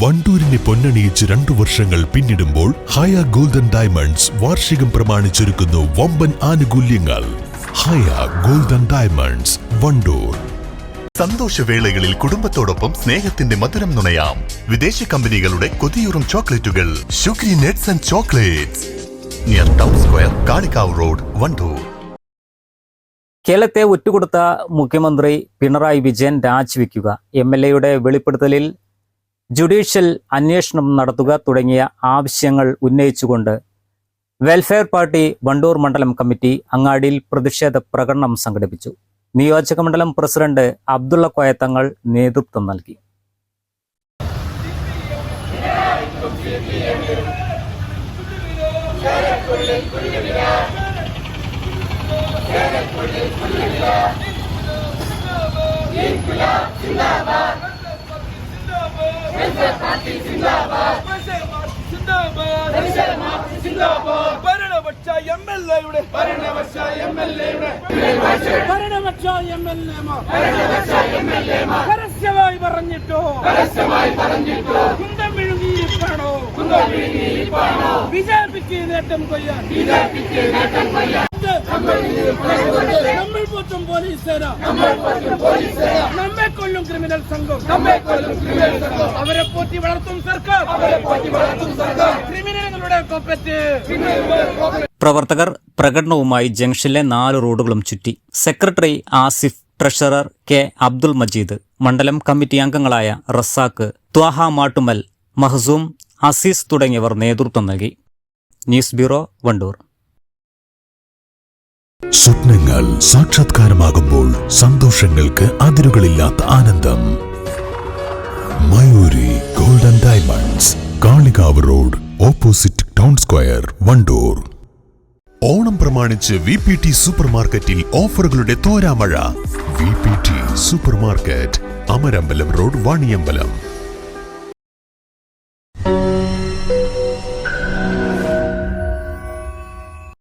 വണ്ടൂരിനെ പൊന്നണിയിച്ച് രണ്ടു വർഷങ്ങൾ പിന്നിടുമ്പോൾ ഹയ ഗോൾഡൻ ഡയമണ്ട്സ് വാർഷികം പ്രമാണിച്ചൊരുക്കുന്നു വമ്പൻ ആനുകൂല്യങ്ങൾ. Haya golden diamonds Wandoor. സന്തോഷവേളകളിൽ കുടുംബത്തോടൊപ്പം സ്നേഹത്തിന്റെ മധുരം നുണയാം. വിദേശ കമ്പനികളുടെ കൊതിയൂറും ചോക്ലേറ്റുകൾ. Sugary nuts and chocolates. Near town square Kalikavu road Wandoor. കേരളത്തെ ഒറ്റുകൊടുത്ത മുഖ്യമന്ത്രി പിണറായി വിജയൻ രാജിവെക്കുക. എം എൽ എയുടെ വെളിപ്പെടുത്തലിൽ ജുഡീഷ്യൽ അന്വേഷണം നടത്തുക തുടങ്ങിയ ആവശ്യങ്ങൾ ഉന്നയിച്ചുകൊണ്ട് വെൽഫെയർ പാർട്ടി വണ്ടൂർ മണ്ഡലം കമ്മിറ്റി അങ്ങാടിയിൽ പ്രതിഷേധ പ്രകടനം സംഘടിപ്പിച്ചു. നിയോജക മണ്ഡലം പ്രസിഡന്റ് അബ്ദുള്ള കോയത്തങ്ങൾ നേതൃത്വം നൽകി. ഭരണപക്ഷ എം എൽ എയുടെ ഭരണപക്ഷ എം എൽ എയുടെ ഭരണപക്ഷ എം എൽ എമാർ പരസ്യമായി പറഞ്ഞിട്ടോ പരസ്യമായി പറഞ്ഞിട്ടോ കുന്തം വിഴുങ്ങിയിപ്പാണോ കുന്തം വിഴുങ്ങിയിപ്പാണോ നേട്ടം കൊയ്യാൻ ബിജെപിക്ക് നേട്ടം കൊയ്യാൻ നമ്മൾ പോറ്റും പോലീസ് സേന നമ്മൾ പോറ്റും പോലീസ് സേന നമ്മെ കൊല്ലും ക്രിമിനൽ സംഘം. അവരെ പോറ്റി വളർത്തും സർക്കാർ. ക്രിമിനലുകളുടെ കൊപ്പറ്റ്. പ്രവർത്തകർ പ്രകടനവുമായി ജംഗ്ഷനിലെ നാല് റോഡുകളും ചുറ്റി. Secretary Asif treasurer K Abdul Majeed മണ്ഡലം കമ്മിറ്റി അംഗങ്ങളായ റസാക്ക് ത്വാഹ മാട്ടുമൽ മഹസൂം അസീസ് തുടങ്ങിയവർ നേതൃത്വം നൽകി. News bureau Wandoor. സ്വപ്നങ്ങൾ സാക്ഷാത്കാരമാകുമ്പോൾ സന്തോഷങ്ങൾക്ക് അതിരുകളില്ലാത്ത ആനന്ദം. Mayuri golden diamonds Kalikavu road opposite town square Wandoor. Onam പ്രമാണിച്ച് വി പി ടി സൂപ്പർ മാർക്കറ്റിൽ ഓഫറുകളുടെ തോരാമഴ. V P T super market Amarambalam road Vaniyambalam.